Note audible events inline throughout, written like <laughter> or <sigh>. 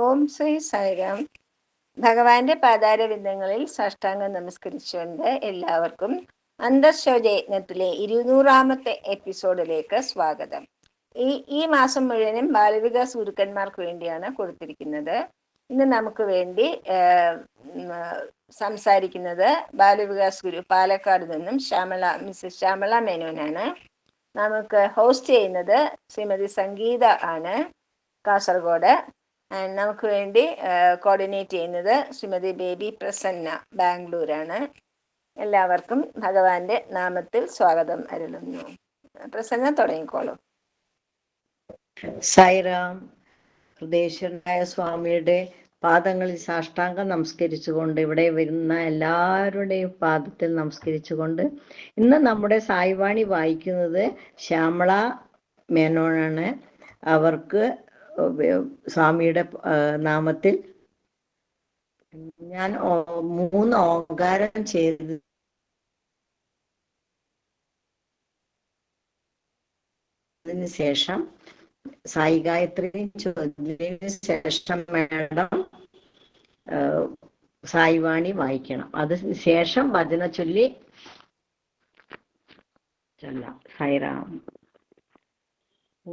ഓം ശ്രീ സായിരാം. ഭഗവാന്റെ പാതാരവിന്ദങ്ങളിൽ സാഷ്ടാംഗം നമസ്കരിച്ചുകൊണ്ട് എല്ലാവർക്കും അന്തർശോചയജ്ഞത്തിലെ ഇരുന്നൂറാമത്തെ എപ്പിസോഡിലേക്ക് സ്വാഗതം. ഈ ഈ മാസം മുഴുവനും ബാലവികാസ് ഗുരുക്കന്മാർക്ക് വേണ്ടിയാണ് കൊടുത്തിരിക്കുന്നത്. ഇന്ന് നമുക്ക് വേണ്ടി സംസാരിക്കുന്നത് ബാലവികാസ് ഗുരു പാലക്കാട് നിന്നും ശ്യാമള മിസ്സസ് ശ്യാമള മേനോനാണ്. നമുക്ക് ഹോസ്റ്റ് ചെയ്യുന്നത് ശ്രീമതി സംഗീത ആണ്. കാസർഗോഡ് നമുക്ക് വേണ്ടി കോർഡിനേറ്റ് ചെയ്യുന്നത് ശ്രീമതി ബേബി പ്രസന്ന ബാംഗ്ലൂരാണ്. എല്ലാവർക്കും ഭഗവാന്റെ നാമത്തിൽ സ്വാഗതം അരുളുന്നു. പ്രസന്ന തുടങ്ങിക്കോളൂ. സായിറാം ഹൃദയശ്വരനായ സ്വാമിയുടെ പാദങ്ങളിൽ സാഷ്ടാംഗം നമസ്കരിച്ചുകൊണ്ട് ഇവിടെ വരുന്ന എല്ലാവരുടെയും പാദത്തിൽ നമസ്കരിച്ചുകൊണ്ട് ഇന്ന് നമ്മുടെ സായിവാണി വായിക്കുന്നത് ശ്യാമള മേനോനാണ്. അവർക്ക് സ്വാമിയുടെ നാമത്തിൽ ഞാൻ മൂന്ന് ഓങ്കാരം ചെയ്ത് അതിന് ശേഷം സായി ഗായത്രി ചോദ്യത്തിന് ശേഷം മേഡം സായിവാണി വായിക്കണം. അത് ശേഷം വചന ചൊല്ലി ചൊല്ലാം. സായിറാം. ഓ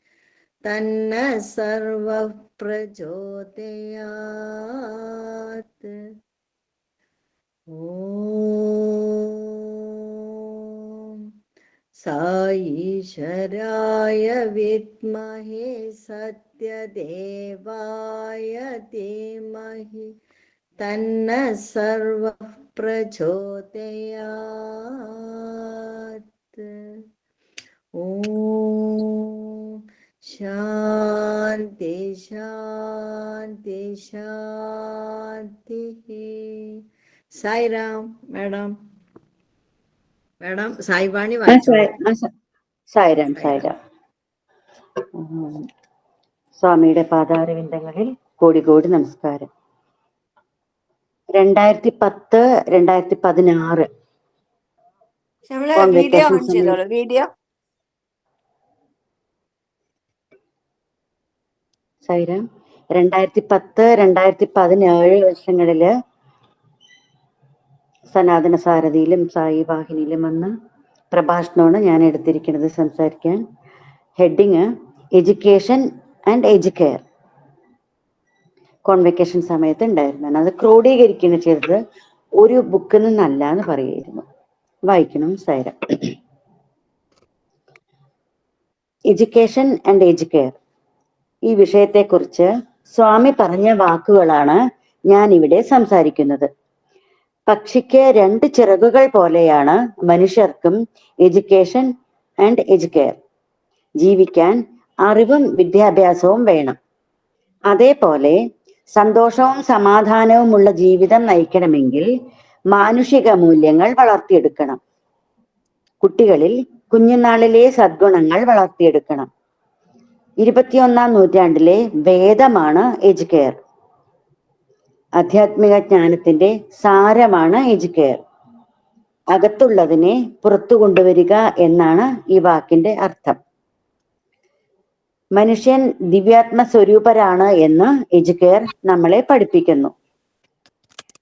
തന്ന സർവ പ്രചോദയാത് സായിശരായ വിദ്മഹേ സത്യദേവായ ധീമഹി തന്ന സർവ പ്രചോദയാത് ഓം. ശാന്തി ശാന്തി ശാന്തി. സായിറാം മാഡം. മാഡം സായിവാണി സായിരാം സായിരാം. സ്വാമിയുടെ പാതാരവിന്ദങ്ങളിൽ കോടി കോടി നമസ്കാരം. രണ്ടായിരത്തി പത്ത് രണ്ടായിരത്തി പതിനാറ് വീഡിയോ വീഡിയോ. സായിരാം രണ്ടായിരത്തി പത്ത് രണ്ടായിരത്തി പതിനേഴ് വർഷങ്ങളിൽ സനാതന സാരഥിയിലും സായി വാഹിനിയിലും വന്ന പ്രഭാഷണമാണ് ഞാൻ എടുത്തിരിക്കുന്നത് സംസാരിക്കാൻ. Heading education and educare convocation സമയത്ത് ഉണ്ടായിരുന്നു അത് ക്രോഡീകരിക്കുന്ന ചെയ്തത്. ഒരു ബുക്കിൽ നിന്നല്ല എന്ന് പറയുമായിരുന്നു. വായിക്കണം സൈര. എഡ്യൂക്കേഷൻ ആൻഡ് എഡ്യൂക്കെയർ ഈ വിഷയത്തെക്കുറിച്ച് സ്വാമി പറഞ്ഞ വാക്കുകളാണ് ഞാൻ ഇവിടെ സംസാരിക്കുന്നത്. പക്ഷിക്ക് രണ്ട് ചിറകുകൾ പോലെയാണ് മനുഷ്യർക്കും എഡ്യൂക്കേഷൻ ആൻഡ് എഡ്യൂക്കെയർ ജീവിക്കാൻ അറിവും വിദ്യാഭ്യാസവും വേണം. അതേപോലെ സന്തോഷവും സമാധാനവുമുള്ള ജീവിതം നയിക്കണമെങ്കിൽ മാനുഷിക മൂല്യങ്ങൾ വളർത്തിയെടുക്കണം. കുട്ടികളിൽ കുഞ്ഞുനാളിലെ സദ്ഗുണങ്ങൾ വളർത്തിയെടുക്കണം. ഇരുപത്തിയൊന്നാം നൂറ്റാണ്ടിലെ വേദമാണ് എഡ്യൂക്കെയർ ആധ്യാത്മിക ജ്ഞാനത്തിന്റെ സാരമാണ് എജുക്കെയർ അകത്തുള്ളതിനെ പുറത്തു കൊണ്ടുവരിക എന്നാണ് ഈ വാക്കിന്റെ അർത്ഥം. മനുഷ്യൻ ദിവ്യാത്മ സ്വരൂപരാണ് എന്ന് എജുക്കെയർ നമ്മളെ പഠിപ്പിക്കുന്നു.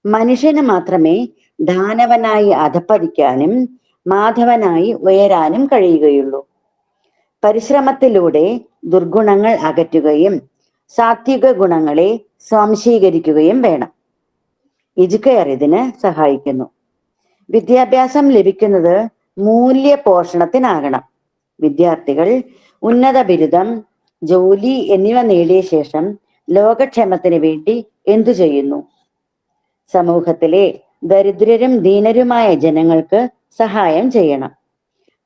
മനുഷ്യന് മാത്രമേ ദാനവനായി അധപ്പതിക്കാനും മാധവനായി ഉയരാനും കഴിയുകയുള്ളൂ. പരിശ്രമത്തിലൂടെ ദുർഗുണങ്ങൾ അകറ്റുകയും സാത്വിക ഗുണങ്ങളെ സ്വാംശീകരിക്കുകയും വേണം. എജുക്കയർ ഇതിന് സഹായിക്കുന്നു. വിദ്യാഭ്യാസം ലഭിക്കുന്നത് മൂല്യ പോഷണത്തിനാകണം വിദ്യാർത്ഥികൾ ഉന്നത ബിരുദം ജോലി എന്നിവ നേടിയ ശേഷം ലോകക്ഷേമത്തിന് വേണ്ടി എന്തു ചെയ്യുന്നു? സമൂഹത്തിലെ ദരിദ്രരും ദീനരുമായ ജനങ്ങൾക്ക് സഹായം ചെയ്യണം.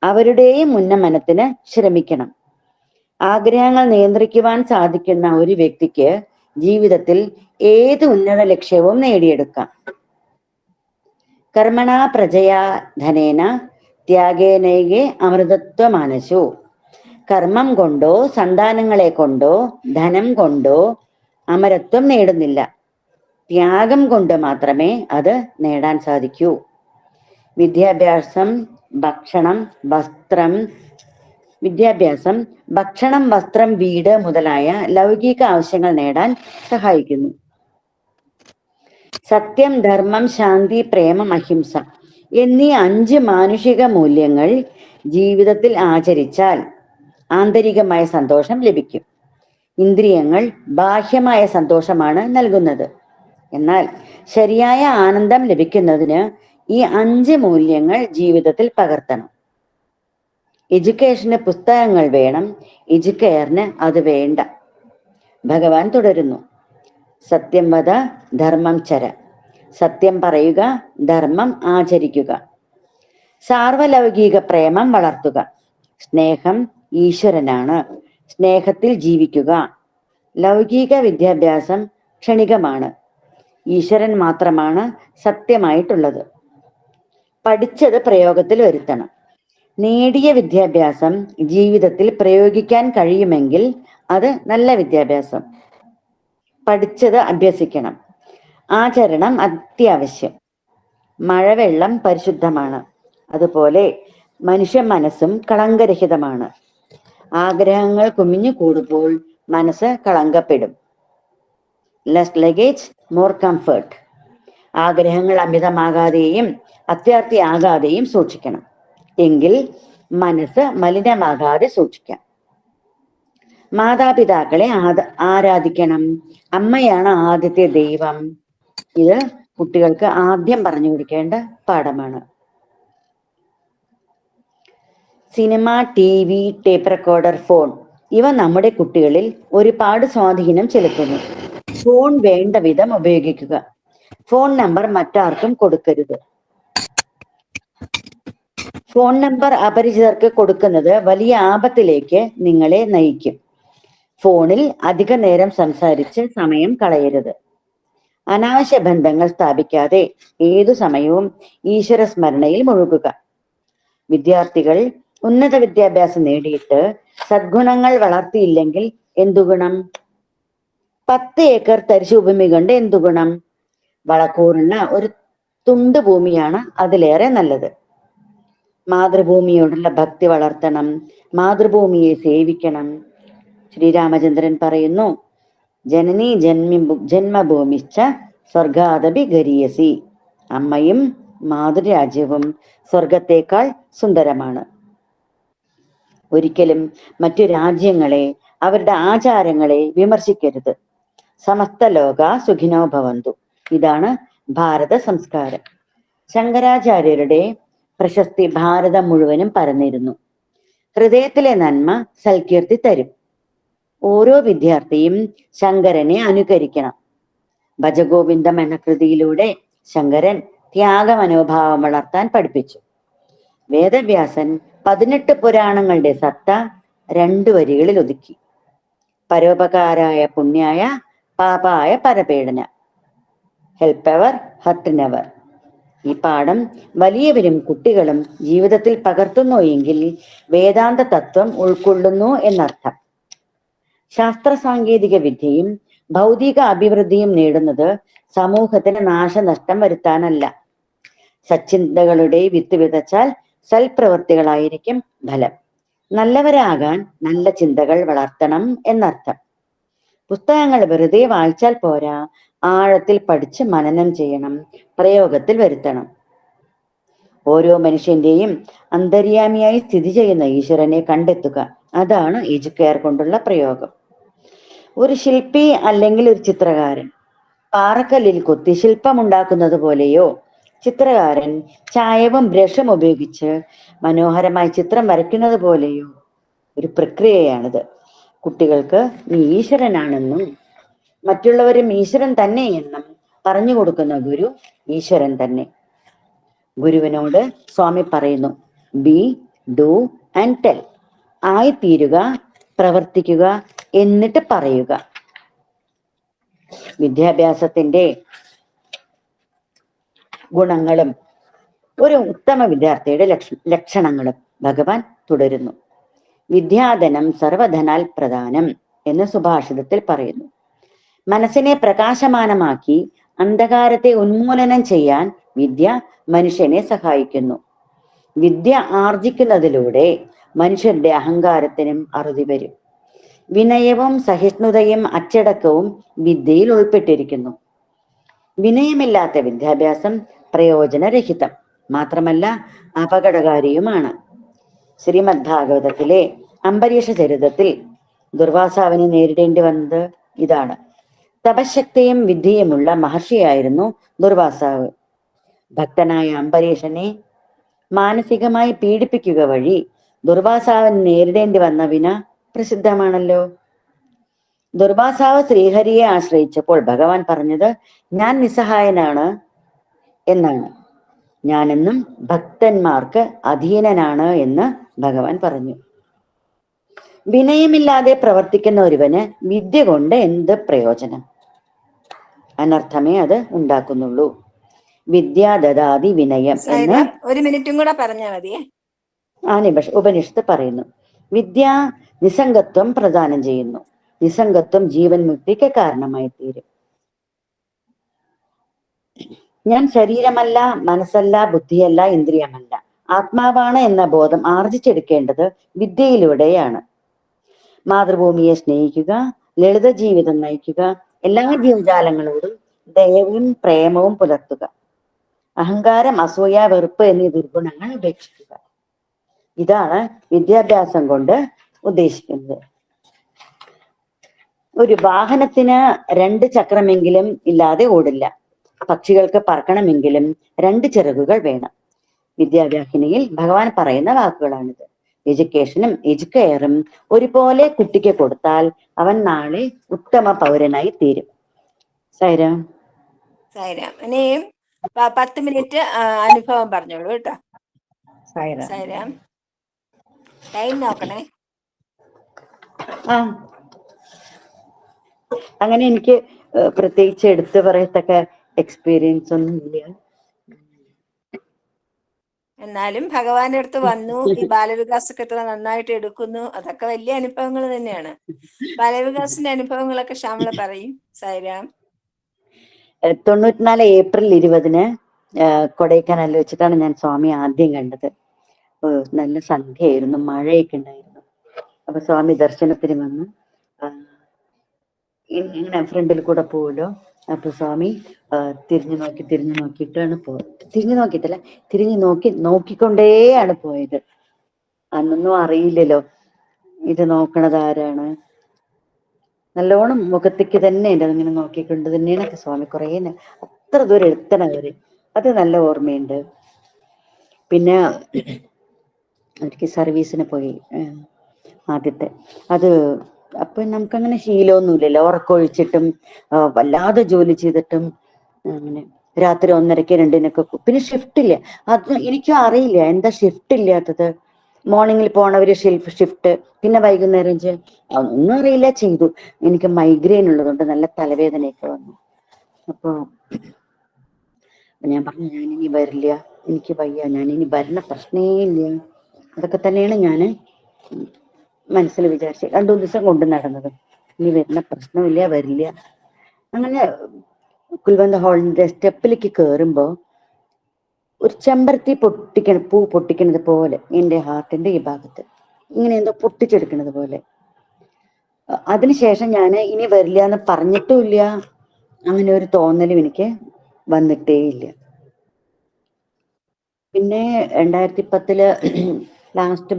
അവരുടെയും ഉന്നമനത്തിന് ശ്രമിക്കണം. ആഗ്രഹങ്ങൾ നിയന്ത്രിക്കുവാൻ സാധിക്കുന്ന ഒരു വ്യക്തിക്ക് ജീവിതത്തിൽ ഏത് ഉന്നത ലക്ഷ്യവും നേടിയെടുക്കാം. കർമ്മണ പ്രജയാ ധനേന ത്യാഗേനൈകെ അമൃതത്വമാനശു കർമ്മം കൊണ്ടോ സന്താനങ്ങളെ കൊണ്ടോ ധനം കൊണ്ടോ അമരത്വം നേടുന്നില്ല. ത്യാഗം കൊണ്ട് മാത്രമേ അത് നേടാൻ സാധിക്കൂ. വിദ്യാഭ്യാസം ഭക്ഷണം വസ്ത്രം വിദ്യാഭ്യാസം ഭക്ഷണം വസ്ത്രം വീട് മുതലായ ലൗകിക ആവശ്യങ്ങൾ നേടാൻ സഹായിക്കുന്നു. സത്യം ധർമ്മം ശാന്തി പ്രേമം അഹിംസ എന്നീ അഞ്ച് മാനുഷിക മൂല്യങ്ങൾ ജീവിതത്തിൽ ആചരിച്ചാൽ ആന്തരികമായ സന്തോഷം ലഭിക്കും. ഇന്ദ്രിയങ്ങൾ ബാഹ്യമായ സന്തോഷമാണ് നൽകുന്നത്. എന്നാൽ ശരിയായ ആനന്ദം ലഭിക്കുന്നതിന് ഈ അഞ്ച് മൂല്യങ്ങൾ ജീവിതത്തിൽ പകർത്തണം. എഡ്യൂക്കേഷന് പുസ്തകങ്ങൾ വേണം. എഡ്യൂക്കെയറിന് അത് വേണ്ട. ഭഗവാൻ തുടരുന്നു. സത്യം വധ ധർമ്മം ചര. സത്യം പറയുക ധർമ്മം ആചരിക്കുക. സാർവലൗകിക പ്രേമം വളർത്തുക. സ്നേഹം ഈശ്വരനാണ്. സ്നേഹത്തിൽ ജീവിക്കുക. ലൗകിക വിദ്യാഭ്യാസം ക്ഷണികമാണ്. ഈശ്വരൻ മാത്രമാണ് സത്യമായിട്ടുള്ളത്. പഠിച്ചത് പ്രയോഗത്തിൽ വരുത്തണം. നേടിയ വിദ്യാഭ്യാസം ജീവിതത്തിൽ പ്രയോഗിക്കാൻ കഴിയുമെങ്കിൽ അത് നല്ല വിദ്യാഭ്യാസം. പഠിച്ചത് അഭ്യസിക്കണം. ആചരണം അത്യാവശ്യം. മഴവെള്ളം പരിശുദ്ധമാണ്. അതുപോലെ മനുഷ്യ മനസ്സും കളങ്കരഹിതമാണ്. ആഗ്രഹങ്ങൾ കുമിഞ്ഞു കൂടുമ്പോൾ മനസ്സ് കളങ്കപ്പെടും. ലെസ് ലഗേജ് മോർ കംഫർട്ട് ആഗ്രഹങ്ങൾ അമിതമാകാതെയും അത്യാർത്ഥിയാകാതെയും സൂക്ഷിക്കണം. എങ്കിൽ മനസ്സ് മലിനമാകാതെ സൂക്ഷിക്കാം. മാതാപിതാക്കളെ ആരാധിക്കണം. അമ്മയാണ് ആദ്യത്തെ ദൈവം. ഇത് കുട്ടികൾക്ക് ആദ്യം പറഞ്ഞു കൊടുക്കേണ്ട പാഠമാണ്. Cinema T V tape recorder phone ഇവ നമ്മുടെ കുട്ടികളിൽ ഒരുപാട് സ്വാധീനം ചെലുത്തുന്നു. ഫോൺ വേണ്ട വിധം ഉപയോഗിക്കുക. ഫോൺ നമ്പർ മറ്റാർക്കും കൊടുക്കരുത്. ഫോൺ നമ്പർ അപരിചിതർക്ക് കൊടുക്കുന്നത് വലിയ ആപത്തിലേക്ക് നിങ്ങളെ നയിക്കും. ഫോണിൽ അധിക നേരം സംസാരിച്ച് സമയം കളയരുത്. അനാവശ്യ ബന്ധങ്ങൾ സ്ഥാപിക്കാതെ ഏതു സമയവും ഈശ്വര സ്മരണയിൽ മുഴുകുക. വിദ്യാർത്ഥികൾ ഉന്നത വിദ്യാഭ്യാസം നേടിയിട്ട് സദ്ഗുണങ്ങൾ വളർത്തിയില്ലെങ്കിൽ എന്തു ഗുണം? പത്ത് ഏക്കർ തരിശു ഭൂമി കൊണ്ട് എന്തു ഗുണം? വളക്കൂറുന്ന ഒരു തുണ്ട് ഭൂമിയാണ് അതിലേറെ നല്ലത്. മാതൃഭൂമിയോടുള്ള ഭക്തി വളർത്തണം മാതൃഭൂമിയെ സേവിക്കണം. ശ്രീരാമചന്ദ്രൻ പറയുന്നു ജനനി ജന്മി ജന്മഭൂമിച്ച സ്വർഗാദപി ഗരീയസി. അമ്മയും മാതൃരാജ്യവും സ്വർഗത്തേക്കാൾ സുന്ദരമാണ്. ഒരിക്കലും മറ്റു രാജ്യങ്ങളെ അവരുടെ ആചാരങ്ങളെ വിമർശിക്കരുത്. സമസ്ത ലോക സുഖിനോ ഭവന്തു. ഇതാണ് ഭാരത സംസ്കാരം. ശങ്കരാചാര്യരുടെ പ്രശസ്തി ഭാരതം മുഴുവനും പരന്നിരുന്നു. ഹൃദയത്തിലെ നന്മ സൽകീർത്തി തരും. ഓരോ വിദ്യാർത്ഥിയും ശങ്കരനെ അനുകരിക്കണം. ഭജഗോവിന്ദം എന്ന കൃതിയിലൂടെ ശങ്കരൻ ത്യാഗ മനോഭാവം വളർത്താൻ പഠിപ്പിച്ചു. വേദവ്യാസൻ പതിനെട്ട് പുരാണങ്ങളുടെ സത്ത രണ്ടു വരികളിൽ ഒതുക്കി. പരോപകാരായ പുണ്യായ പാപായ പരപീഡന. ഹെൽപ്പ് എവർ ഹർട്ട് നെവർ ഈ പാഠം വലിയവരും കുട്ടികളും ജീവിതത്തിൽ പകർത്തുന്നു എങ്കിൽ വേദാന്ത തത്വം ഉൾക്കൊള്ളുന്നു എന്നർത്ഥം. ശാസ്ത്ര സാങ്കേതിക വിദ്യയും ഭൗതിക അഭിവൃദ്ധിയും നേടുന്നത് സമൂഹത്തിന് നാശനഷ്ടം വരുത്താനല്ല. സച്ചിന്തകളുടെ വിത്ത് വിതച്ചാൽ സൽപ്രവൃത്തികളായിരിക്കും ഫലം. നല്ലവരാകാൻ നല്ല ചിന്തകൾ വളർത്തണം എന്നർത്ഥം. പുസ്തകങ്ങൾ വെറുതെ വായിച്ചാൽ പോരാ ആഴത്തിൽ പഠിച്ച് മനനം ചെയ്യണം പ്രയോഗത്തിൽ വരുത്തണം. ഓരോ മനുഷ്യന്റെയും അന്തര്യാമിയായി സ്ഥിതി ചെയ്യുന്ന ഈശ്വരനെ കണ്ടെത്തുക. അതാണ് എജുക്കെയർ കൊണ്ടുള്ള പ്രയോഗം. ഒരു ശില്പി അല്ലെങ്കിൽ ഒരു ചിത്രകാരൻ പാറക്കല്ലിൽ കുത്തി ശില്പമുണ്ടാക്കുന്നത് പോലെയോ? ചിത്രകാരൻ ചായവും ബ്രഷും ഉപയോഗിച്ച് മനോഹരമായി ചിത്രം വരയ്ക്കുന്നത് പോലെയോ? ഒരു പ്രക്രിയയാണിത്. കുട്ടികൾക്ക് നീ ഈശ്വരനാണെന്നും മറ്റുള്ളവരും ഈശ്വരൻ തന്നെ എന്നും പറഞ്ഞു കൊടുക്കുന്ന ഗുരു ഈശ്വരൻ തന്നെ. ഗുരുവിനോട് സ്വാമി പറയുന്നു ബി ഡു ആൻഡ് ടെൽ ആയിത്തീരുക പ്രവർത്തിക്കുക എന്നിട്ട് പറയുക. വിദ്യാഭ്യാസത്തിന്റെ ഗുണങ്ങളും ഒരു ഉത്തമ വിദ്യാർത്ഥിയുടെ ലക്ഷ ലക്ഷണങ്ങളും ഭഗവാൻ തുടരുന്നു. വിദ്യാധനം സർവധനാൽ പ്രധാനം എന്ന് സുഭാഷിതത്തിൽ പറയുന്നു. മനസ്സിനെ പ്രകാശമാനമാക്കി അന്ധകാരത്തെ ഉന്മൂലനം ചെയ്യാൻ വിദ്യ മനുഷ്യനെ സഹായിക്കുന്നു. വിദ്യ ആർജിക്കുന്നതിലൂടെ മനുഷ്യരുടെ അഹങ്കാരത്തിനും അറുതി വരും. വിനയവും സഹിഷ്ണുതയും അച്ചടക്കവും വിദ്യയിൽ ഉൾപ്പെട്ടിരിക്കുന്നു. വിനയമില്ലാത്ത വിദ്യാഭ്യാസം പ്രയോജനരഹിതം മാത്രമല്ല അപകടകാരിയുമാണ്. ശ്രീമദ് ഭാഗവതത്തിലെ അംബരീഷ ചരിതത്തിൽ ദുർവാസാവിനെ നേരിടേണ്ടി വന്നത് ഇതാണ്. തപശക്തിയും വിദ്യയുമുള്ള മഹർഷിയായിരുന്നു ദുർവാസാവ്. ഭക്തനായ അംബരീഷനെ മാനസികമായി പീഡിപ്പിക്കുക വഴി ദുർവാസാവിന് നേരിടേണ്ടി വന്ന വിന പ്രസിദ്ധമാണല്ലോ. ദുർവാസാവ് ശ്രീഹരിയെ ആശ്രയിച്ചപ്പോൾ ഭഗവാൻ പറഞ്ഞത് ഞാൻ നിസ്സഹായനാണ് എന്നാണ്. ഞാനെന്നും ഭക്തന്മാർക്ക് അധീനനാണ് എന്ന് ഭഗവാൻ പറഞ്ഞു. വിനയമില്ലാതെ പ്രവർത്തിക്കുന്ന ഒരുവന് വിദ്യ കൊണ്ട് എന്ത് പ്രയോജനം? അനർത്ഥമേ അത് ഉണ്ടാക്കുന്നുള്ളൂ. വിദ്യ ദദാതി വിനയം എന്ന് ഒരു മിനിറ്റും കൂടെ പറഞ്ഞാൽ മതി. ആ നിമിഷ ഉപനിഷത്ത് പറയുന്നു. വിദ്യ നിസംഗത്വം പ്രദാനം ചെയ്യുന്നു. നിസംഗത്വം ജീവൻ മുക്തിക്ക് കാരണമായി തീരും. ഞാൻ ശരീരമല്ല മനസ്സല്ല ബുദ്ധിയല്ല ഇന്ദ്രിയമല്ല. ആത്മാവാണ് എന്ന ബോധം ആർജിച്ചെടുക്കേണ്ടത് വിദ്യയിലൂടെയാണ്. മാതൃഭൂമിയെ സ്നേഹിക്കുക ലളിത ജീവിതം നയിക്കുക എല്ലാ ജീവജാലങ്ങളോടും ദയവും പ്രേമവും പുലർത്തുക. അഹങ്കാരം അസൂയ വെറുപ്പ് എന്നീ ദുർഗുണങ്ങൾ ഉപേക്ഷിക്കുക. ഇതാണ് വിദ്യാഭ്യാസം കൊണ്ട് ഉദ്ദേശിക്കുന്നത്. ഒരു വാഹനത്തിന് രണ്ട് ചക്രമെങ്കിലും ഇല്ലാതെ ഓടില്ല. പക്ഷികൾക്ക് പറക്കണമെങ്കിലും രണ്ട് ചിറകുകൾ വേണം. വിദ്യാഭ്യാസിനിയിൽ ഭഗവാൻ പറയുന്ന വാക്കുകളാണിത്. എഡ്യൂക്കേഷനും എഡ്യൂക്കെയറും ഒരുപോലെ കുട്ടിക്ക് കൊടുത്താൽ അവൻ നാളെ ഉത്തമ പൗരനായി തീരും. സൈരാം. സൈരാം. പത്ത് മിനിറ്റ് അനുഭവം പറഞ്ഞോളൂ കേട്ടോ. സൈരാം. ടൈം നോക്കണേ. ആ. അങ്ങനെ എനിക്ക് പ്രത്യേകിച്ച് എടുത്തു പറയത്തക്ക എക്സ്പീരിയൻസ് ഒന്നും ഇല്ല. എന്നാലും ഭഗവാന്റെ അടുത്ത് വന്നു ഈ ബാലവികാസൊക്കെ എത്ര നന്നായിട്ട് എടുക്കുന്നു. അതൊക്കെ വലിയ അനുഭവങ്ങൾ തന്നെയാണ്. ബാലവികാസിന്റെ അനുഭവങ്ങളൊക്കെ ശ്യാമള പറയും ഏഹ്, തൊണ്ണൂറ്റിനാല് ഏപ്രിൽ ഇരുപതിന് കൊടൈക്കനാലിൽ വെച്ചിട്ടാണ് ഞാൻ സ്വാമി ആദ്യം കണ്ടത്. നല്ല സന്ധ്യയായിരുന്നു മഴയൊക്കെ ഉണ്ടായിരുന്നു. അപ്പൊ സ്വാമി ദർശനത്തിന് വന്ന് ഇങ്ങനെ ഫ്രണ്ടിൽ കൂടെ പോവല്ലോ. അപ്പൊ സ്വാമി തിരിഞ്ഞു നോക്കി തിരിഞ്ഞു നോക്കിയിട്ടാണ് പോ തിരിഞ്ഞു നോക്കിയിട്ടല്ല തിരിഞ്ഞു നോക്കി നോക്കിക്കൊണ്ടേയാണ് പോയത്. അന്നൊന്നും അറിയില്ലല്ലോ. ഇത് നോക്കണത് ആരാണ്? നല്ലോണം മുഖത്തേക്ക് തന്നെ എന്റെ അതിങ്ങനെ നോക്കിക്കൊണ്ട് തന്നെയാണ് സ്വാമി കുറേ അത്ര ദൂരം എത്തണ അവർ. അത് നല്ല ഓർമ്മയുണ്ട്. പിന്നെ <coughs> എനിക്ക് സർവീസിന് പോയി ആദ്യത്തെ. അത് അപ്പൊ നമുക്കങ്ങനെ ശീലമൊന്നുമില്ലല്ലോ. ഉറക്കൊഴിച്ചിട്ടും വല്ലാതെ ജോലി ചെയ്തിട്ടും അങ്ങനെ രാത്രി ഒന്നരക്ക് രണ്ടിനൊക്കെ പിന്നെ ഷിഫ്റ്റ് ഇല്ല. അത് എനിക്കും അറിയില്ല. എന്താ ഷിഫ്റ്റ് ഇല്ലാത്തത്? മോർണിംഗിൽ പോണവര് ഷിഫ്റ്റ് പിന്നെ വൈകുന്നേരം ഒന്നും അറിയില്ല. ചെയ്തു. എനിക്ക് മൈഗ്രെയിൻ ഉള്ളതുകൊണ്ട് നല്ല തലവേദനയൊക്കെ വന്നു. അപ്പൊ ഞാൻ പറഞ്ഞു ഞാൻ ഇനി വരില്ല. എനിക്ക് വയ്യ. ഞാൻ ഇനി വരുന്ന പ്രശ്നേ ഇല്ല. അതൊക്കെ തന്നെയാണ് ഞാൻ മനസ്സിൽ വിചാരിച്ച് രണ്ടു ദിവസം കൊണ്ട് നടന്നത്. ഇനി വരുന്ന പ്രശ്നമില്ല വരില്ല. അങ്ങനെ കുൽവന്ത ഹാളിന്റെ സ്റ്റെപ്പിലേക്ക് കയറുമ്പോ ഒരു ചെമ്പരത്തി പൊട്ടിക്കണ പൂ പൊട്ടിക്കണത് പോലെ എന്റെ ഹാർട്ടിന്റെ ഈ ഭാഗത്ത്. ഇങ്ങനെ എന്തോ പൊട്ടിച്ചെടുക്കണത് പോലെ. അതിനുശേഷം ഞാൻ ഇനി വരില്ല എന്ന് പറഞ്ഞിട്ടുമില്ല അങ്ങനെ ഒരു തോന്നലും എനിക്ക് വന്നിട്ടേ ഇല്ല. പിന്നെ രണ്ടായിരത്തി പത്തിൽ ലാസ്റ്റ്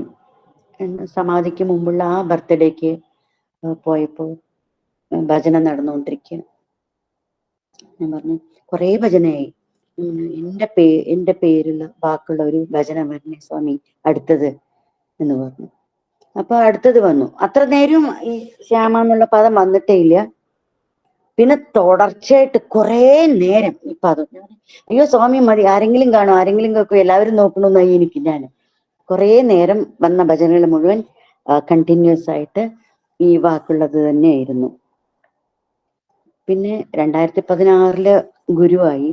സമാധിക്ക് മുമ്പുള്ള ആ ബർത്ത്ഡേക്ക് പോയപ്പോൾ ഭജന നടന്നുകൊണ്ടിരിക്കുക ഞാൻ പറഞ്ഞു കുറേ ഭജനയായി. എന്റെ പേ എന്റെ പേരുള്ള ബാക്കിയുള്ള ഒരു ഭജന വരണേ സ്വാമി അടുത്തത് എന്ന് പറഞ്ഞു. അപ്പൊ അടുത്തത് വന്നു. അത്ര നേരം ഈ ശ്യാമ എന്നുള്ള പദം വന്നിട്ടേ ഇല്ല. പിന്നെ തുടർച്ചയായിട്ട് കുറേ നേരം ഈ പദം. അയ്യോ സ്വാമി മതി. ആരെങ്കിലും കാണും. ആരെങ്കിലും കേൾക്കും. എല്ലാവരും നോക്കണമെന്നായി എനിക്ക് ഞാൻ കുറേ നേരം വന്ന ഭജനകൾ മുഴുവൻ കണ്ടിന്യൂസ് ആയിട്ട് ഈ വാക്കുള്ളത് തന്നെയായിരുന്നു. പിന്നെ രണ്ടായിരത്തി പതിനാറിൽ ഗുരുവായി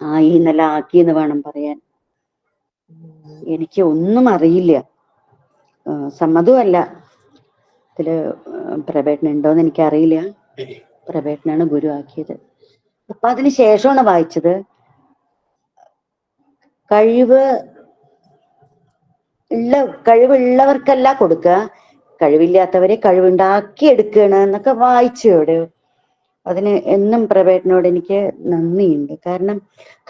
ആയി എന്നല്ല ആക്കി എന്ന് വേണം പറയാൻ. എനിക്ക് ഒന്നും അറിയില്ല. സമ്മതമല്ല ഇതിൽ പ്രവേട്ടൻ ഉണ്ടോന്ന് എനിക്കറിയില്ല. പ്രവേട്ടനാണ് ഗുരു ആക്കിയത്. അപ്പൊ അതിന് ശേഷമാണ് വായിച്ചത്. കഴിവ് ഉള്ള കഴിവുള്ളവർക്കല്ല കൊടുക്കുക കഴിവില്ലാത്തവരെ കഴിവുണ്ടാക്കി എടുക്കണം എന്നൊക്കെ വായിച്ചു അവിടെ അതിന് എന്നും പ്രവേട്ടനോട് എനിക്ക് നന്ദിയുണ്ട്. കാരണം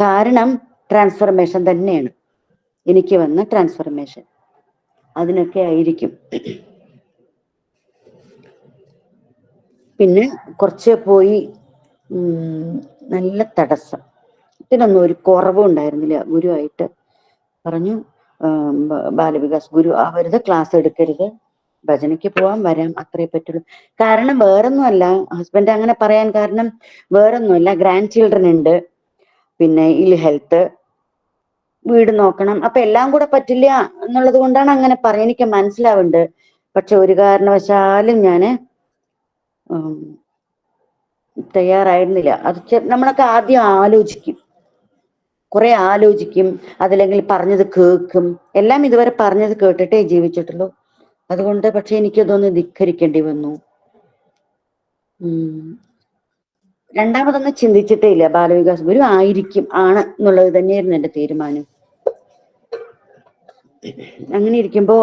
കാരണം ട്രാൻസ്ഫർമേഷൻ തന്നെയാണ്. എനിക്ക് വന്ന ട്രാൻസ്ഫർമേഷൻ അതിനൊക്കെ ആയിരിക്കും. പിന്നെ കുറച്ച് പോയി നല്ല തടസ്സം. ഇതിനൊന്നും ഒരു കുറവും ഉണ്ടായിരുന്നില്ല. ഗുരുവായിട്ട് പറഞ്ഞു ബാലവികാസ് ഗുരു ആവരുത് ക്ലാസ് എടുക്കരുത്. ഭജനയ്ക്ക് പോവാൻ വരാം അത്രേ പറ്റുള്ളൂ. കാരണം വേറൊന്നുമല്ല ഹസ്ബൻഡ് അങ്ങനെ പറയാൻ കാരണം വേറൊന്നുമല്ല. ഗ്രാൻഡ് ചിൽഡ്രൻ ഉണ്ട്. പിന്നെ ഇൽ ഹെൽത്ത് വീട് നോക്കണം. അപ്പൊ എല്ലാം കൂടെ പറ്റില്ല എന്നുള്ളത് കൊണ്ടാണ് അങ്ങനെ പറയാൻ എനിക്ക് മനസ്സിലാവുന്നുണ്ട് പക്ഷെ ഒരു കാരണവശാലും ഞാൻ തയ്യാറായിരുന്നില്ല. അത് നമ്മളൊക്കെ ആദ്യം ആലോചിക്കും. കുറെ ആലോചിക്കും അതല്ലെങ്കിൽ പറഞ്ഞത് കേൾക്കും. എല്ലാം ഇതുവരെ പറഞ്ഞത് കേട്ടിട്ടേ ജീവിച്ചിട്ടുള്ളൂ. അതുകൊണ്ട് പക്ഷെ എനിക്കതൊന്ന് ധിക്കരിക്കേണ്ടി വന്നു. രണ്ടാമതൊന്നും ചിന്തിച്ചിട്ടേ ഇല്ല. ബാലവികാസ് ഗുരു ആയിരിക്കും ആണ് എന്നുള്ളത് തന്നെയായിരുന്നു എന്റെ തീരുമാനം. അങ്ങനെ ഇരിക്കുമ്പോ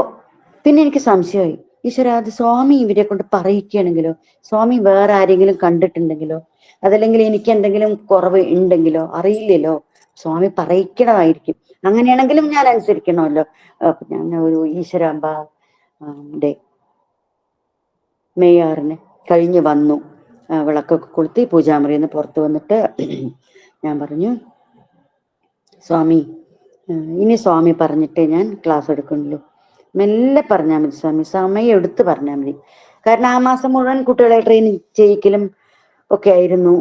പിന്നെ എനിക്ക് സംശയമായി. ഈശ്വര അത് സ്വാമി ഇവരെ കൊണ്ട് പറയിക്കുകയാണെങ്കിലോ? സ്വാമി വേറെ ആരെങ്കിലും കണ്ടിട്ടുണ്ടെങ്കിലോ? അതല്ലെങ്കിൽ എനിക്ക് എന്തെങ്കിലും കുറവ് ഉണ്ടെങ്കിലോ? അറിയില്ലല്ലോ? സ്വാമി പറയിക്കണമായിരിക്കും അങ്ങനെയാണെങ്കിലും ഞാൻ അനുസരിക്കണമല്ലോ. അപ്പൊ ഞാൻ ഒരു ഈശ്വരാമ്പ ഡേ മെയ് ആറിന് കഴിഞ്ഞ് വന്നു. വിളക്കൊക്കെ കൊളുത്തി പൂജാമുറിയിൽ നിന്ന് പുറത്ത് വന്നിട്ട് ഞാൻ പറഞ്ഞു സ്വാമി ഇനി സ്വാമി പറഞ്ഞിട്ട് ഞാൻ ക്ലാസ് എടുക്കുന്നുള്ളൂ. മെല്ലെ പറഞ്ഞാൽ മതി സ്വാമി സമയം എടുത്ത് പറഞ്ഞാൽ മതി. കാരണം ആ മാസം മുഴുവൻ കുട്ടികളെ ട്രെയിനിങ് ചെയ്യിക്കലും ഒക്കെ ആയിരുന്നു.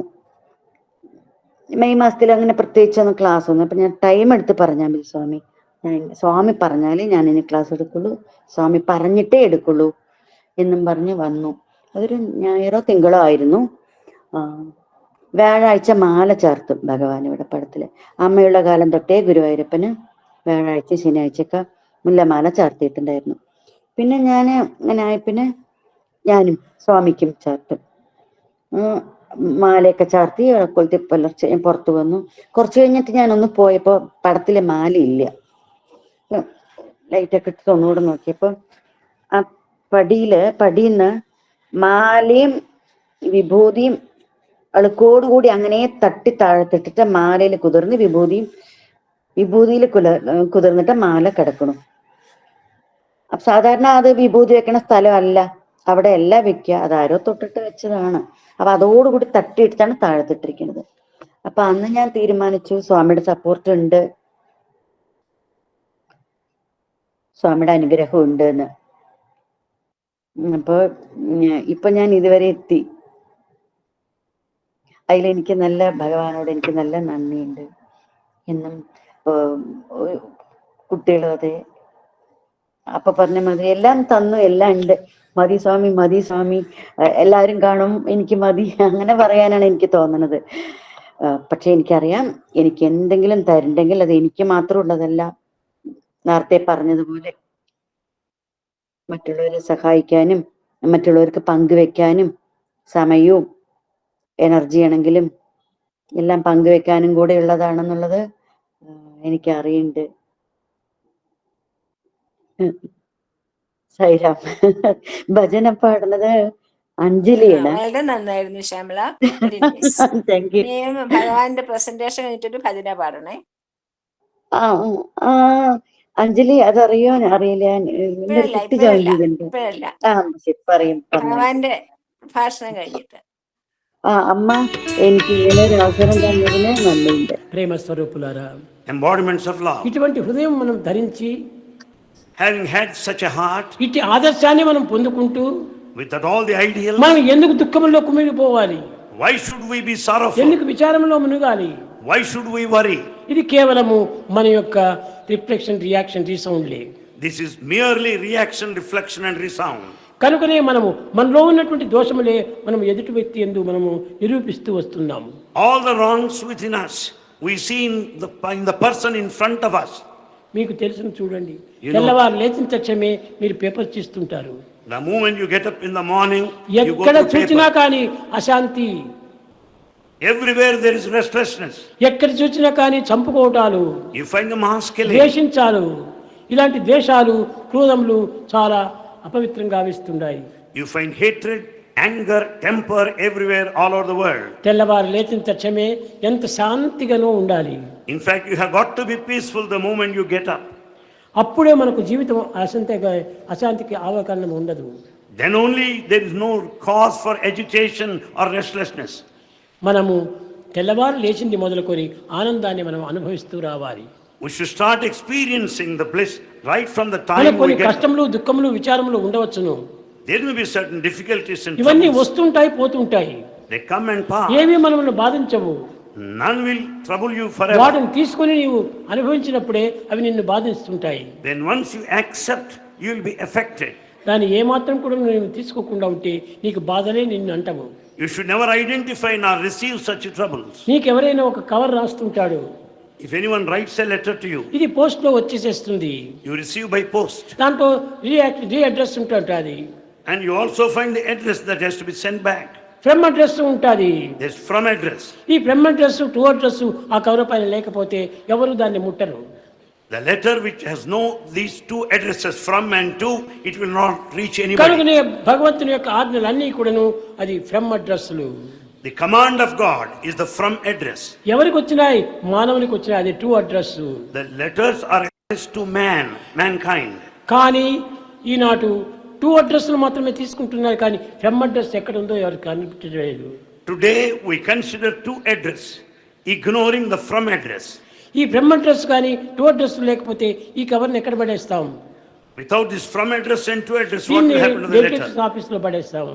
മെയ് മാസത്തിൽ അങ്ങനെ പ്രത്യേകിച്ചൊന്നും ക്ലാസ് ഒന്നും അപ്പൊ ഞാൻ ടൈം എടുത്ത് പറഞ്ഞാൽ മതി സ്വാമി. ഞാൻ സ്വാമി പറഞ്ഞാലേ ഞാൻ ഇനി ക്ലാസ് എടുക്കുള്ളൂ. സ്വാമി പറഞ്ഞിട്ടേ എടുക്കുള്ളൂ എന്നും പറഞ്ഞ് വന്നു. അതൊരു ഞായറോ തിങ്കളോ ആയിരുന്നു. വ്യാഴാഴ്ച മാല ചേർത്തു ഭഗവാൻ ഇവിടെ പടത്തിൽ. അമ്മയുള്ള കാലം തൊട്ടേ ഗുരുവായൂരപ്പന് വ്യാഴാഴ്ച ശനിയാഴ്ചയൊക്കെ മുല്ലമാല ചാർത്തിയിട്ടുണ്ടായിരുന്നു. പിന്നെ ഞാൻ അങ്ങനെ പിന്നെ ഞാനും സ്വാമിക്കും ചാർത്തും. മാലയൊക്കെ ചാർത്തി കൊളുത്തി പുലർച്ചെ ഞാൻ പുറത്തു വന്നു. കുറച്ച് കഴിഞ്ഞിട്ട് ഞാനൊന്ന് പോയപ്പോ പടത്തിലെ മാല ഇല്ല ലൈറ്റൊക്കെ ഇട്ട് ഒന്നുകൂടെ നോക്കിയപ്പോ ആ പടിയിൽ പടിയിന്ന് മാലയും വിഭൂതിയും അളുക്കോടുകൂടി അങ്ങനെ തട്ടി താഴത്തിട്ടിട്ട് മാലയിൽ കുതിർന്ന് വിഭൂതിയും വിഭൂതിയിൽ കുല കുതിർന്നിട്ട് മാല കിടക്കണം സാധാരണ അത് വിഭൂതി വെക്കണ സ്ഥലമല്ല. അവിടെ എല്ലാം വെക്കുക. അതാരോ തൊട്ടിട്ട് വെച്ചതാണ്. അപ്പൊ അതോടുകൂടി തട്ടിയിട്ടാണ് താഴത്തിട്ടിരിക്കുന്നത്. അപ്പൊ അന്ന് ഞാൻ തീരുമാനിച്ചു സ്വാമിയുടെ സപ്പോർട്ട് ഉണ്ട്. സ്വാമിയുടെ അനുഗ്രഹം ഉണ്ട് എന്ന് അപ്പൊ ഇപ്പൊ ഞാൻ ഇതുവരെ എത്തി. അതിലെനിക്ക് നല്ല ഭഗവാനോട് എനിക്ക് നല്ല നന്ദിയുണ്ട്. എന്നും കുട്ടികളും അതെ അപ്പൊ പറഞ്ഞ മതി എല്ലാം തന്നു എല്ലാം ഉണ്ട്. മതി സ്വാമി മതി സ്വാമി. എല്ലാവരും കാണും എനിക്ക് മതി. അങ്ങനെ പറയാനാണ് എനിക്ക് തോന്നുന്നത് പക്ഷെ എനിക്കറിയാം എനിക്ക് എന്തെങ്കിലും തരണ്ടെങ്കിൽ അത് എനിക്ക് മാത്രം ഉള്ളതല്ല നേരത്തെ പറഞ്ഞതുപോലെ മറ്റുള്ളവരെ സഹായിക്കാനും മറ്റുള്ളവർക്ക് പങ്കുവെക്കാനും സമയവും എനർജി ആണെങ്കിലും എല്ലാം പങ്കുവെക്കാനും കൂടെ ഉള്ളതാണെന്നുള്ളത് എനിക്കറിയുന്നുണ്ട് സൈറാം ഭജന പാടുന്നത് ആ, അഞ്ജലിയാണ് വളരെ നന്നായിരുന്നു Shyamala <laughs> very nice thank you ഇനിയും ഭഗവാന്റെ പ്രസന്റേഷൻ കഴിഞ്ഞിട്ടൊരു ഭജന പാടണേ ആ ആ അഞ്ജലി അതറിയോ അറിയില്ല എന്റെ ഒരു ഇപ്പോഴല്ല കുട്ടി ജോയിൻ ഇപ്പോഴല്ല ചെയ്തിട്ടുണ്ട് ഇപ്പോഴല്ല ആ ശരി പറയും പറഞ്ഞു ഭഗവാന്റെ ഭാഷണം കഴിഞ്ഞിട്ട് ആ അമ്മ എനിക്ക് ഇങ്ങനെ ഒരു അവസരം തന്നതിന് നന്ദിയുണ്ട് ప్రేమ స్వరూపులారా embodiments of love. ఇటువంటి హృదయం మనం ధరించి Having had such a heart, ఇట్టి ఆదర్శాన్ని మనం పొందుకుంటూ without all the ideals, మనం ఎందుకు దుఃఖంలో కుమిలిపోవాలి why should we be sorrowful? ఎందుకు విచారంలో మునుగాలి Why should we worry? ఇది కేవలము మన యొక్క reflection reaction రీసౌండ్లే This is merely reaction, reflection, and resound. కనుకనే మనము మనలో ఉన్నటువంటి దోషములే మనం ఎదుటి వ్యక్తి ఎందు మనము నిరూపిస్తూ వస్తున్నాము All the wrongs within us, we see in the, in the person in front of us. మీకు తెలుసు చూడండి. తెల్లవారు లేచిన తక్షణమే మీరు పేపర్ ఇస్తుంటారు The moment you get up in the morning, ఎక్కడ చూసినా కానీ అశాంతి. ఎవ్రీవేర్ దేర్ ఇస్ రెస్ట్లెస్నెస్ ఎక్కడ చూసినా కానీ చంపుకోవటాలు. యు ఫైండ్ ద మాస్ ద్వేషించాలు ఇలాంటి ద్వేషాలు క్రోధములు చాలా అపవిత్రంగా విస్తున్నాయి you find hatred anger temper everywhere all over the world తెల్లవారు లేచిన తక్షణమే ఎంత శాంతిగానో ఉండాలి. In fact you have got to be peaceful the moment you get up అప్పుడే మనకు జీవితం అశాంతి అశాంతికి ఆవకారణం ఉండదు. Then only there is no cause for education or restlessness మనము తెల్లవారు లేచింది మొదలుకొని ఆనందాన్ని మనం అనుభవిస్తూ రావాలి. We should start experiencing the bliss right from the time we get కష్టములు దుఃఖములు విచారములు ఉండవచ్చును. There may be certain difficulties and ఇవన్నీ troubles. వస్తుంటాయి పోతుంటాయి They come and pass. ఏవి మనల్ని బాధించవు None will trouble you forever. వాటిని తీసుకొని నీవు అనుభవించినప్పుడే అవి నిన్ను బాధిస్తుంటాయి Then once you accept, you will be affected. దాన్ని ఏమాత్రం కూడా నువ్వు తీసుకోకుండా ఉంటే నీకు బాధలే నిన్ను అంటవు You should never identify nor receive such troubles. నీకెవరైనా ఒక cover రాస్తుంటాడు If anyone writes a letter to you, ఇది పోస్ట్ లో వచ్చేసేస్తుంది you receive by post. దాంట్లో re re address ఉంటుంటుంది and you also find the address that has to be send back from address ఉంటుంది. From address ఈ from address to address ఆ cover పైన లేకపోతే ఎవరు దాన్ని ముట్టరు. The letter which has no these two addresses from and to, it will not reach anybody. కనుకనే భగవంతుని యొక్క ఆజ్ఞలన్నీ కూడాను అది ఫ్రమ్ అడ్రస్లు. The command of God is the from address ఎవరికి వచ్చినాయి? మానవునికి వచ్చినాయి. అది to address the letters are address to man mankind కానీ ఈనాటు టూ అడ్రస్లు మాత్రమే తీసుకుంటున్నారు కానీ ఫ్రమ్ అడ్రస్ ఎక్కడ ఉందో ఎవరికి కనిపించలేదు. Today we consider to address ignoring the from address ఈ ఫ్రమ్ అడ్రస్ కానీ టూ అడ్రస్ లేకపోతే ఈ కవర్ని ఎక్కడ పడేస్తాం? Without this from address and to address what will happen to the letter ఆఫీస్లో పడేస్తాం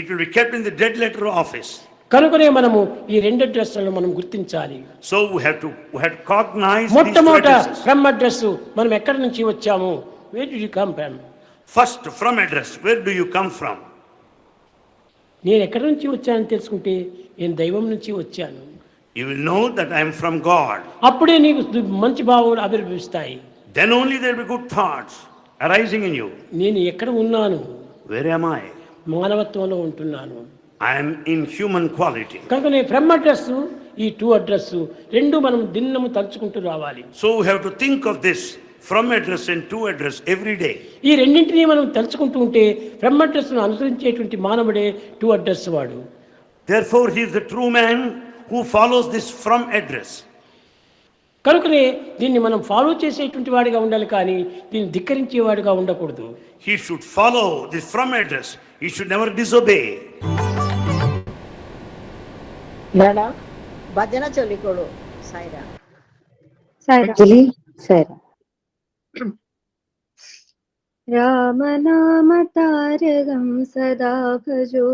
it will be kept in the dead letter office కనుకనే మనము ఈ రెండు అడ్రస్లను మనం గుర్తించాలి. So we have to we have to cognize మొట్టమొదట బ్రహ్మ అడ్రస్ మనం ఎక్కడి నుంచి వచ్చాము? Where do you come from First, from address, where do you come from? నేను ఎక్కడి నుంచి వచ్చానని తెలుసుకుంటే నేను దైవం నుంచి వచ్చాను You will know that I am from God. అప్పుడే నీకు దు- మంచి భావాలు ఆవిర్భవిస్తాయి Then only there will be good thoughts arising in you. నేను ఎక్కడ ఉన్నాను Where am I? మానవత్వంలో ఉంటున్నాను I am in human quality. కనుక నేను ఫ్రమ్ అడ్రస్ ఈ టూ అడ్రస్ రెండు మనం దిన్నము తలుచుకుంటూ రావాలి So we have to think of this from address and to address every day ఈ రెండింటినీ మనం తలుచుకుంటూ ఉంటే ఫ్రమ్ అడ్రస్ను అనుసరించేటువంటి మానవుడే టు అడ్రస్ వాడు. There for he's the true man who follows this from address కనుకనే దీన్ని మనం ఫాలో చేసేటువంటి వాడిగా ఉండాలి కానీ దీన్ని ధిక్కరించే వాడిగా ఉండకూడదు. He should follow this from address he should never disobey భజన చొలికోడు సైరా సాయిరా. సైరా సరే रामनामतारकं सदा भजो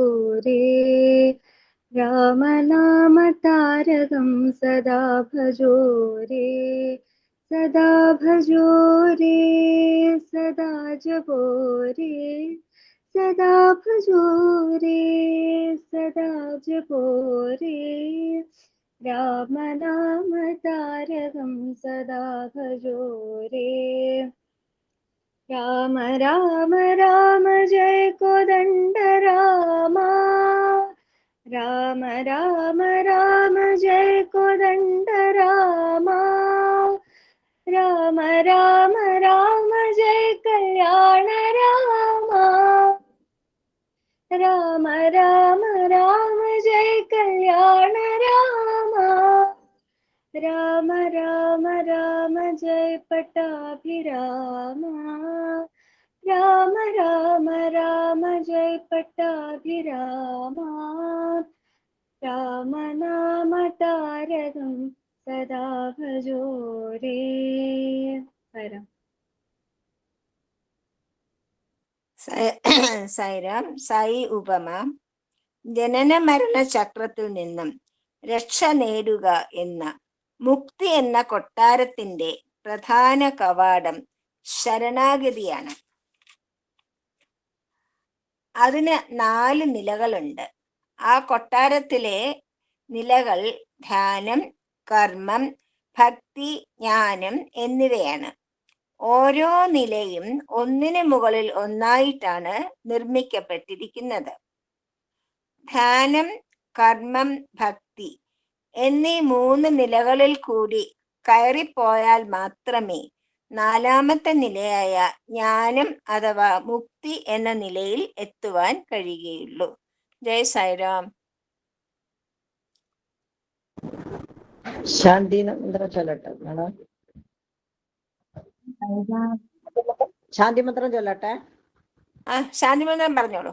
रे रामनामतारकं सदा भजो रे सदा भजो रे सदा जपो रे सदा भजो रे सदा जपो रे रामनामतारकं सदा भजो रे। राम राम राम, जय कोदण्ड रामा। राम राम राम, जय कोदण्ड रामा। राम राम राम, जय कल्याण रामा। राम राम राम, जय कल्याण रामा। രാമ രാമ രാമ ജയ പട്ടാഭിരാമ. രാമ രാമ രാമ ജയ പട്ടാഭിരാമ. नाम താരകം സദാ ഭജോരേ रे परम् സൈറാം സായി <coughs> ഉപമ. ജനന മരണ ചക്രത്തിൽ നിന്നും രക്ഷ നേടുക എന്ന മുക്തി എന്ന കൊട്ടാരത്തിന്റെ പ്രധാന കവാടം ശരണാഗതിയാണ്. അതിന് നാല് നിലകളുണ്ട്. ആ കൊട്ടാരത്തിലെ നിലകൾ ധ്യാനം കർമ്മം ഭക്തി ജ്ഞാനം എന്നിവയാണ്. ഓരോ നിലയും ഒന്നിനു മുകളിൽ ഒന്നായിട്ടാണ് നിർമ്മിക്കപ്പെട്ടിരിക്കുന്നത്. ധ്യാനം കർമ്മം ഭക്തി എന്നീ മൂന്ന് നിലകളിൽ കൂടി കയറിപ്പോയാൽ മാത്രമേ നാലാമത്തെ നിലയായ ജ്ഞാനം അഥവാ മുക്തി എന്ന നിലയിൽ എത്തുവാൻ കഴിയുകയുള്ളൂ. ജയ് സൈറാം ശാന്തി മന്ത്രം ചൊല്ലട്ടെ മാഡം. ശാന്തി മന്ത്രം ചൊല്ലട്ടെ. ആ ശാന്തിമന്ത്രം പറഞ്ഞോളൂ.